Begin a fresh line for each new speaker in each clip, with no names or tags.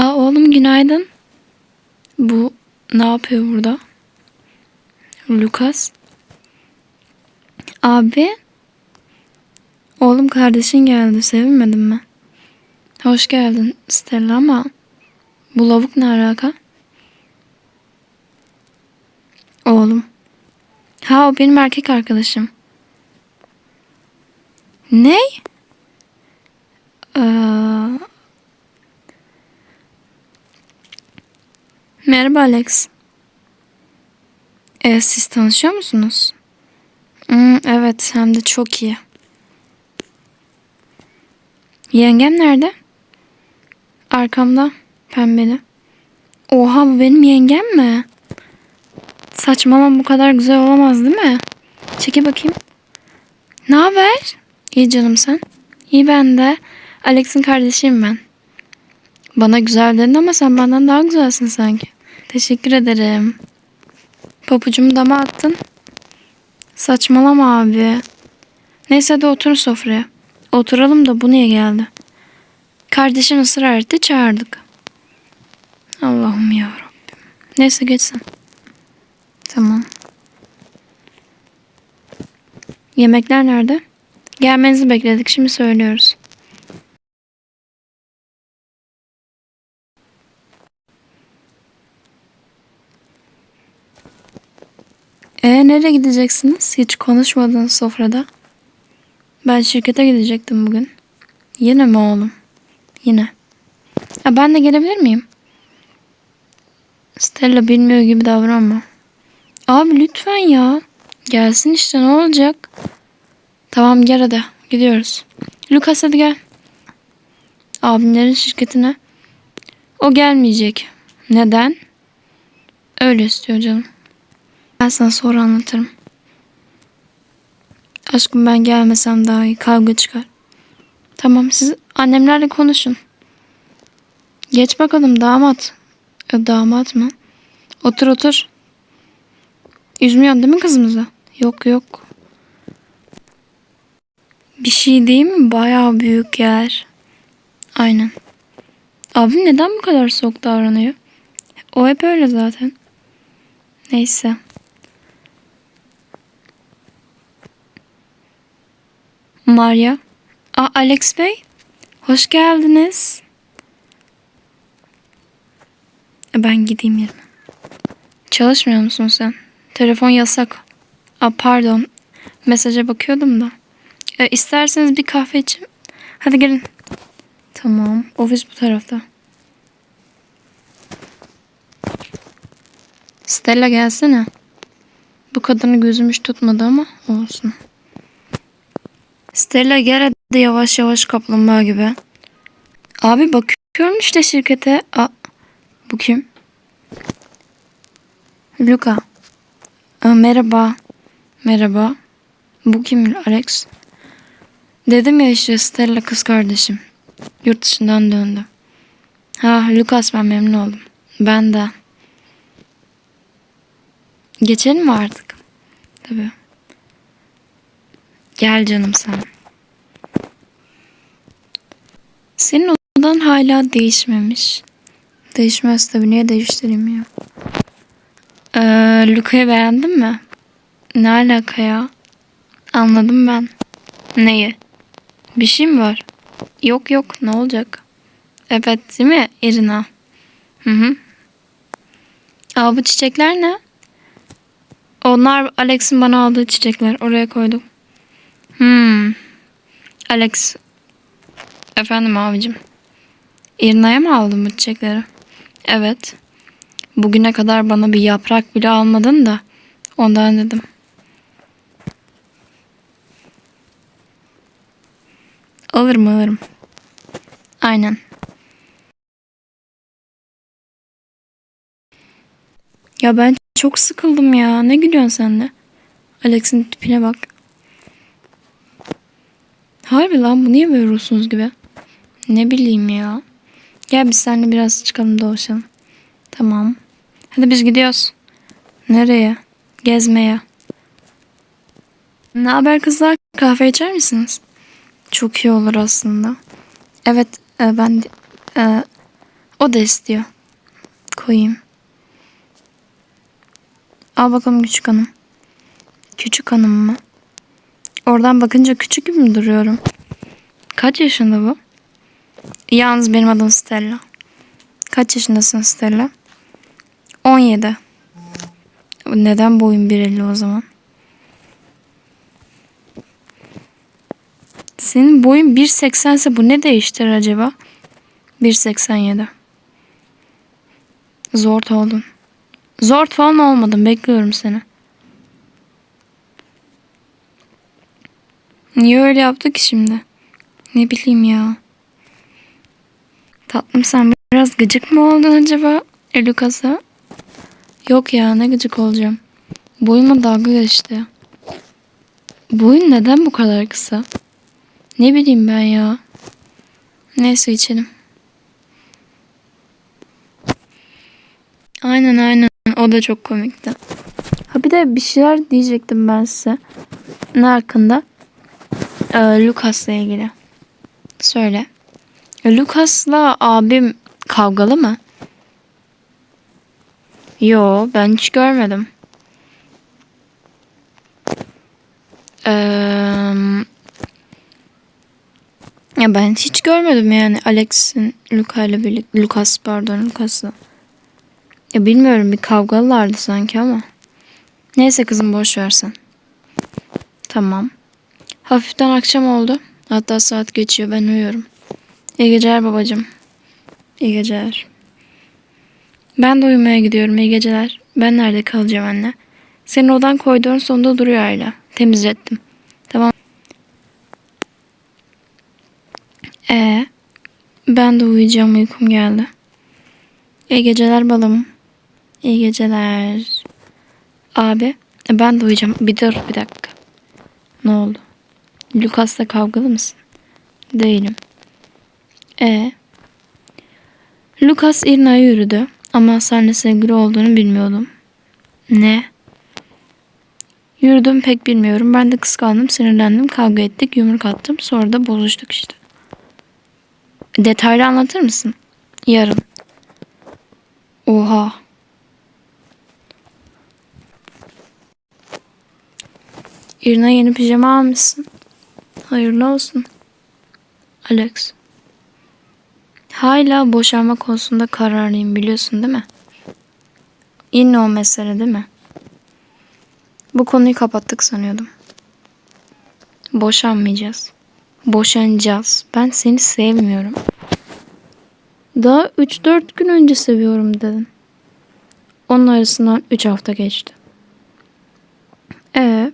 Aa oğlum günaydın. Bu ne yapıyor burada? Lucas. Abi. Oğlum kardeşin geldi. Sevinmedin mi? Hoş geldin Stella ama bu lavuk ne alaka? Oğlum. Ha o benim erkek arkadaşım. Ne? Ee, merhaba Alex. Ee, siz tanışıyor musunuz? Hmm, evet hem de çok iyi. Yengem nerede? Arkamda pembeli. Oha bu benim yengem mi? Saçmalama bu kadar güzel olamaz değil mi? Çeki bakayım. Ne haber? İyi canım sen. İyi ben de. Alex'in kardeşiyim ben. Bana güzel dedin ama sen benden daha güzelsin sanki. Teşekkür ederim. Papucumu dama attın. Saçmalama abi. Neyse hadi oturun sofraya. Oturalım da bu niye geldi? Kardeşin ısrar etti çağırdık. Allah'ım ya. Neyse geçsin. Tamam. Yemekler nerede? Gelmenizi bekledik şimdi söylüyoruz. E nereye gideceksiniz? Hiç konuşmadınız sofrada. Ben şirkete gidecektim bugün. Yine mi oğlum? Yine. Ha, ben de gelebilir miyim? Stella bilmiyor gibi davranma. Abi lütfen ya. Gelsin işte ne olacak? Tamam gel hadi. Gidiyoruz. Lucas hadi gel. Abimlerin şirketine. O gelmeyecek. Neden? Öyle istiyor canım. Ben sana sonra anlatırım. Aşkım ben gelmesem daha iyi. Kavga çıkar. Tamam siz annemlerle konuşun. Geç bakalım damat. E, damat mı? Otur otur. Üzmüyorsun değil mi kızımızı? Yok yok. Bir şey değil mi? Bayağı büyük yer. Aynen. Abim neden bu kadar soğuk davranıyor? O hep öyle zaten. Neyse. Maria. Aa, Alex Bey. Hoş geldiniz. E, Ben gideyim yerime. Çalışmıyor musun sen? Telefon yasak. Aa, pardon. Mesaja bakıyordum da. E, isterseniz bir kahve için. Hadi gelin. Tamam. Ofis bu tarafta. Stella gelsene. Bu kadını gözüm hiç tutmadı ama olsun. Stella gel hadi yavaş yavaş kaplumbağa gibi. Abi bakıyorum işte şirkete. Aa, bu kim? Luca. Aa, merhaba. Merhaba. Bu kim Alex? Dedim ya işte Stella kız kardeşim. Yurt dışından döndü. Ha Lucas ben memnun oldum. Ben de. Geçelim mi artık? Tabii. Gel canım sen. Senin odan hala değişmemiş. Değişmez tabii. Niye değiştireyim ya? Ee, Luca'yı beğendin mi? Ne alaka ya? Anladım ben. Neyi? Bir şey mi var? Yok yok ne olacak? Evet değil mi Irina? Hı hı. Aa bu çiçekler ne? Onlar Alex'in bana aldığı çiçekler. Oraya koydum. Hmm. Alex. Efendim abicim. İrna'ya mı aldın bu çiçekleri? Evet. Bugüne kadar bana bir yaprak bile almadın da ondan dedim. Alırım alırım. Aynen. Ya ben çok sıkıldım ya. Ne gülüyorsun sen de? Alex'in tipine bak. Harbi lan bu niye böyle ruhsuz gibi? Ne bileyim ya. Gel biz seninle biraz çıkalım dolaşalım. Tamam. Hadi biz gidiyoruz. Nereye? Gezmeye. Ne haber kızlar? Kahve içer misiniz? Çok iyi olur aslında. Evet e, ben e, O da istiyor. Koyayım. Al bakalım küçük hanım. Küçük hanım mı? Oradan bakınca küçük gibi mi duruyorum? Kaç yaşında bu? Yalnız benim adım Stella. Kaç yaşındasın Stella? 17. Neden boyun 1.50 o zaman? Senin boyun 1.80 ise bu ne değiştirir acaba? 1.87. Zort oldun. Zort falan olmadın. Bekliyorum seni. Niye öyle yaptı ki şimdi? Ne bileyim ya. Tatlım sen biraz gıcık mı oldun acaba e, Lucas'a? Yok ya ne gıcık olacağım. Boyuma dalga geçti. Boyun neden bu kadar kısa? Ne bileyim ben ya. Neyse içelim. Aynen aynen o da çok komikti. Ha bir de bir şeyler diyecektim ben size. Ne hakkında? Ee, Lucas'la ilgili. Söyle. Lucas'la abim kavgalı mı? Yo ben hiç görmedim. Ee, ya ben hiç görmedim yani Alex'in Luca ile birlikte Lucas pardon Lucas'la. Ya bilmiyorum bir kavgalılardı sanki ama. Neyse kızım boş versen. Tamam. Hafiften akşam oldu. Hatta saat geçiyor ben uyuyorum. İyi geceler babacığım. İyi geceler. Ben de uyumaya gidiyorum. İyi geceler. Ben nerede kalacağım anne? Senin odan koridorun sonunda duruyor hala. Temizlettim. Tamam. Ee, ben de uyuyacağım. Uykum geldi. İyi geceler balım. İyi geceler. Abi ben de uyuyacağım. Bir dur bir dakika. Ne oldu? Lucas'la kavgalı mısın? Değilim. E Lucas Irna'ya yürüdü ama seninle sevgili olduğunu bilmiyordum. Ne? Yürüdüm pek bilmiyorum. Ben de kıskandım, sinirlendim, kavga ettik, yumruk attım. Sonra da bozuştuk işte. Detaylı anlatır mısın? Yarın. Oha. Irna yeni pijama almışsın. Hayırlı olsun. Alex. Hala boşanma konusunda kararlıyım biliyorsun değil mi? Yine o mesele değil mi? Bu konuyu kapattık sanıyordum. Boşanmayacağız. Boşanacağız. Ben seni sevmiyorum. Daha 3-4 gün önce seviyorum dedin. Onun arasından 3 hafta geçti. Ee,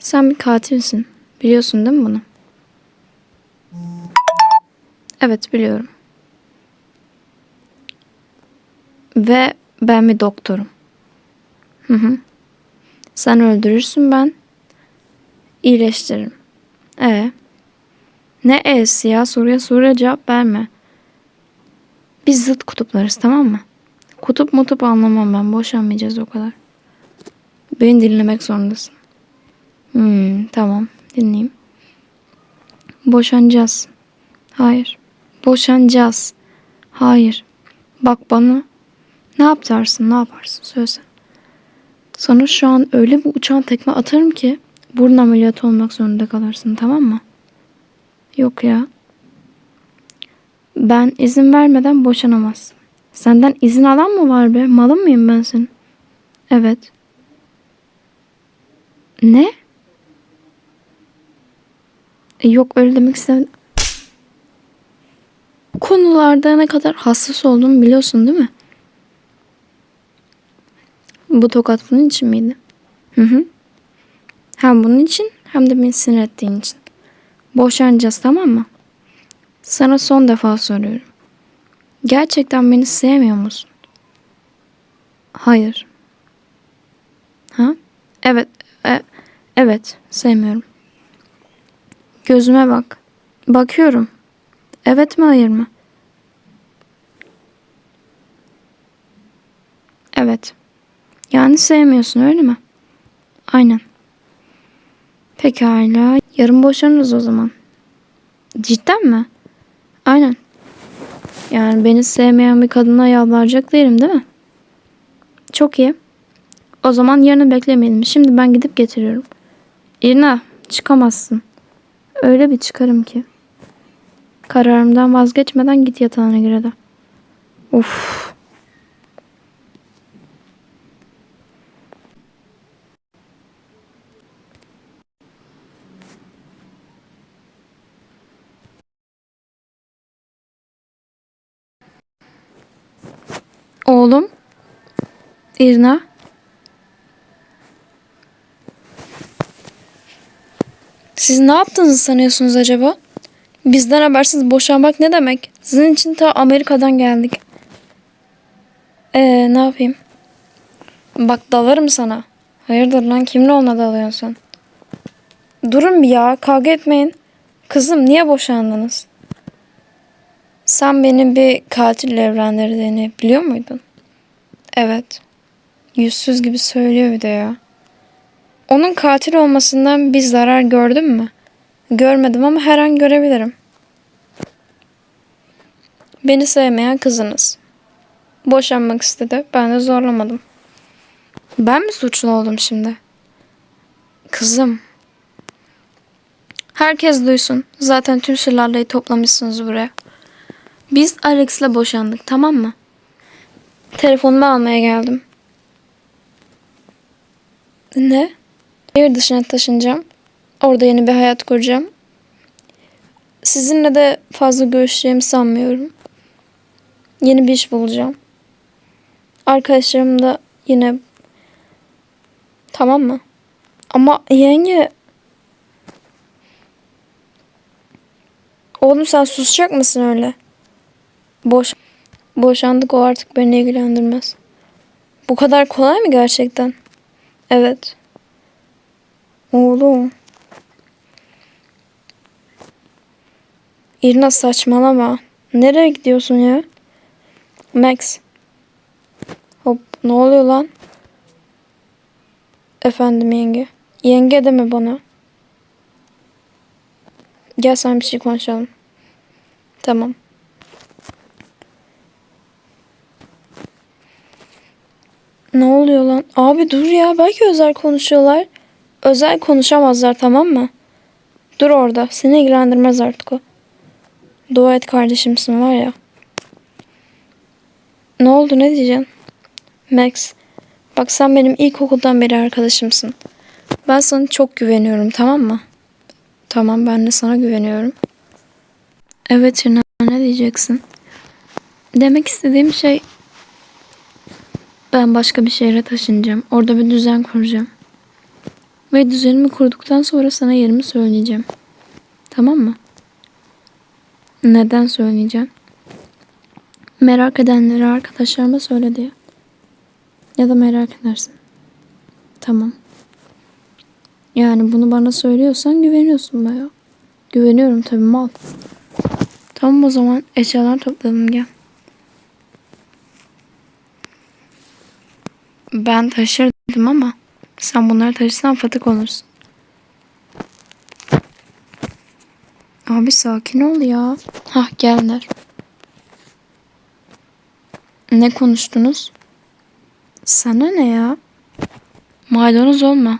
sen bir katilsin. Biliyorsun değil mi bunu? Evet biliyorum. Ve ben bir doktorum. Hı hı. Sen öldürürsün ben iyileştiririm. E ne es ya soruya soruya cevap verme. Biz zıt kutuplarız tamam mı? Kutup mutup anlamam ben. Boşanmayacağız o kadar. Beni dinlemek zorundasın. Hmm, tamam dinleyeyim. Boşanacağız. Hayır. Boşanacağız. Hayır. Bak bana. Ne yaparsın ne yaparsın söylesene. Sana şu an öyle bir uçan tekme atarım ki burun ameliyatı olmak zorunda kalırsın tamam mı? Yok ya. Ben izin vermeden boşanamazsın. Senden izin alan mı var be? Malın mıyım ben senin? Evet. Ne? E, Yok öyle demek istemedim. Bu konularda ne kadar hassas olduğumu biliyorsun değil mi? Bu tokat bunun için miydi? Hı hı. Hem bunun için hem de beni sinir ettiğin için. Boşanacağız tamam mı? Sana son defa soruyorum. Gerçekten beni sevmiyor musun? Hayır. Ha? Evet. e- evet. Sevmiyorum. Gözüme bak. Bakıyorum. Evet mi hayır mı? Evet. Yani sevmiyorsun öyle mi? Aynen. Pekala. Yarın boşanırız o zaman. Cidden mi? Aynen. Yani beni sevmeyen bir kadına yalvaracak değilim değil mi? Çok iyi. O zaman yarını beklemeyelim. Şimdi ben gidip getiriyorum. İrna çıkamazsın. Öyle bir çıkarım ki. Kararımdan vazgeçmeden git yatağına gir hadi. Of. Oğlum. İrna. Siz ne yaptığınızı sanıyorsunuz acaba? Bizden habersiz boşanmak ne demek? Sizin için ta Amerika'dan geldik. Ee, ne yapayım? Bak dalarım sana. Hayırdır lan kimle ona dalıyorsun? Durun bir ya kavga etmeyin. Kızım niye boşandınız? Sen beni bir katille evlendirdiğini biliyor muydun? Evet. Yüzsüz gibi söylüyor bir de ya. Onun katil olmasından bir zarar gördün mü? Görmedim ama her an görebilirim. Beni sevmeyen kızınız. Boşanmak istedi. Ben de zorlamadım. Ben mi suçlu oldum şimdi? Kızım. Herkes duysun. Zaten tüm sülaleyi toplamışsınız buraya. Biz Alex'le boşandık tamam mı? Telefonumu almaya geldim. Ne? Şehir dışına taşınacağım. Orada yeni bir hayat kuracağım. Sizinle de fazla görüşeceğimi sanmıyorum. Yeni bir iş bulacağım. Arkadaşlarım da yine tamam mı? Ama yenge Oğlum sen susacak mısın öyle? Boş boşandık o artık beni ilgilendirmez. Bu kadar kolay mı gerçekten? Evet. Oğlum. İrna saçmalama. Nereye gidiyorsun ya? Max. Hop ne oluyor lan? Efendim yenge. Yenge deme bana. Gel sen bir şey konuşalım. Tamam. Ne oluyor lan? Abi dur ya belki özel konuşuyorlar. Özel konuşamazlar tamam mı? Dur orada. Seni ilgilendirmez artık o. Dua et kardeşimsin var ya. Ne oldu ne diyeceksin? Max. Bak sen benim ilkokuldan beri arkadaşımsın. Ben sana çok güveniyorum tamam mı? Tamam ben de sana güveniyorum. Evet Irna ne diyeceksin? Demek istediğim şey ben başka bir şehre taşınacağım. Orada bir düzen kuracağım. Ve düzenimi kurduktan sonra sana yerimi söyleyeceğim. Tamam mı? Neden söyleyeceğim? Merak edenleri arkadaşlarıma söyle diye. Ya da merak edersin. Tamam. Yani bunu bana söylüyorsan güveniyorsun baya. Güveniyorum tabii mal. Tamam o zaman eşyalar toplayalım gel. Ben taşırdım ama sen bunları taşırsan fatık olursun. Abi sakin ol ya. Hah geldiler. Ne konuştunuz? Sana ne ya? Maydanoz olma.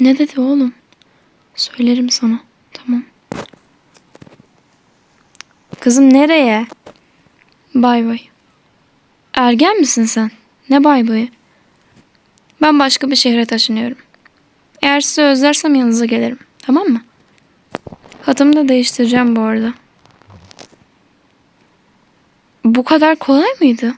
Ne dedi oğlum? Söylerim sana. Tamam. Kızım nereye? Bay bay. Ergen misin sen? Ne bay bayı? Ben başka bir şehre taşınıyorum. Eğer sizi özlersem yanınıza gelirim. Tamam mı? Hatımı da değiştireceğim bu arada. Bu kadar kolay mıydı?